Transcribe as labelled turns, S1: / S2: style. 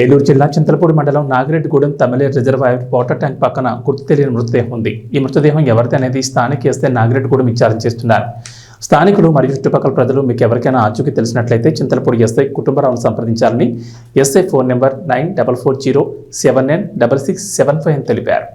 S1: ఏలూరు జిల్లా చింతలపూడి మండలం నాగిరెడ్డిగూడెం తమిళ రిజర్వాయర్ వాటర్ ట్యాంక్ పక్కన గుర్తు తెలియని మృతదేహం ఉంది. ఈ మృతదేహం ఎవరిది అనేది స్థానిక ఎస్తే నాగిరెడ్డిగూడెం విచారణ చేస్తున్నారు. స్థానికులు మరియు చుట్టుపక్కల ప్రజలు మీకు ఎవరికైనా ఆచూకీ తెలిసినట్లయితే చింతలపూడి ఎస్ఐ కుటుంబరావును సంప్రదించాలని SI phone number nine double four zero seven nine double six seven five అని తెలిపారు.